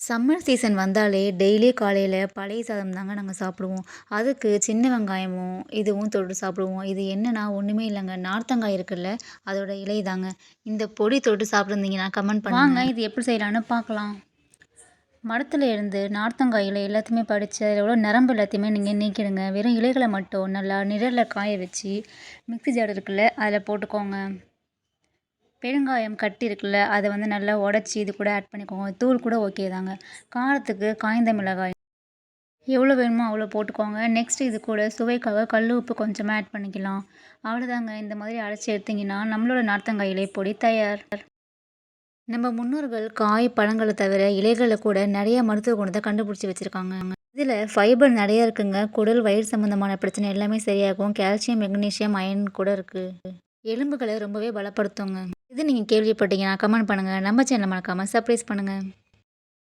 Summer season வந்தாலே daily காலையில் பழைய சாதம் தாங்க நாங்கள் சாப்பிடுவோம். அதுக்கு சின்ன வெங்காயமும் இதுவும் தொட்டு சாப்பிடுவோம். இது என்னன்னா ஒன்றுமே இல்லைங்க. நார்த்தங்காய் இருக்குல்ல அதோட இலை தாங்க. இந்த பொடி தொட்டு சாப்பிட்ருந்தீங்கன்னா கமெண்ட் பண்ணுவாங்க இது எப்படி செய்யலான்னு பார்க்கலாம். மரத்தில் இருந்து நார்த்தங்காய் இலை எல்லாத்தையுமே படித்து அதில் உள்ள நரம்பு எல்லாத்தையுமே நீங்கள் நீக்கிடுங்க. வெறும் இலைகளை மட்டும் நல்லா நிழலில் காய வச்சு மிக்ஸி ஜார் இருக்குல்ல அதில் போட்டுக்கோங்க. பெருங்காயம் கட்டி இருக்குல்ல அதை வந்து நல்லா உடச்சி இது கூட ஆட் பண்ணிக்கோங்க. தூள் கூட ஓகே தாங்க. காரத்துக்கு காய்ந்த மிளகாய். எவ்வளோ வேணுமோ அவ்வளோ போட்டுக்கோங்க. நெக்ஸ்ட் இது கூட சுவைக்காக கல் உப்பு கொஞ்சமாக ஆட் பண்ணிக்கலாம். அவ்வளோதாங்க இந்த மாதிரி அரைச்சி எடுத்திங்கன்னா நம்மளோட நார்த்தங்காய் இலை பொடி தயார். நம்ம முன்னோர்கள் காய் பழங்களை தவிர இலைகளை கூட நிறைய மருத்துவ குணத்தை கண்டுபிடிச்சி வச்சுருக்காங்க. இதில் ஃபைபர் நிறைய இருக்குங்க. குடல் வயிறு சம்மந்தமான பிரச்சனை எல்லாமே சரியாகும். கால்சியம் மெக்னீஷியம் அயன் கூட இருக்குது எலும்புகளை ரொம்பவே பலப்படுத்துங்க. இது நீங்கள் கேள்விப்பட்டீங்கன்னா கமெண்ட் பண்ணுங்கள் நம்ம சேனலை மறக்காமல் சர்ப்ரைஸ் பண்ணுங்கள்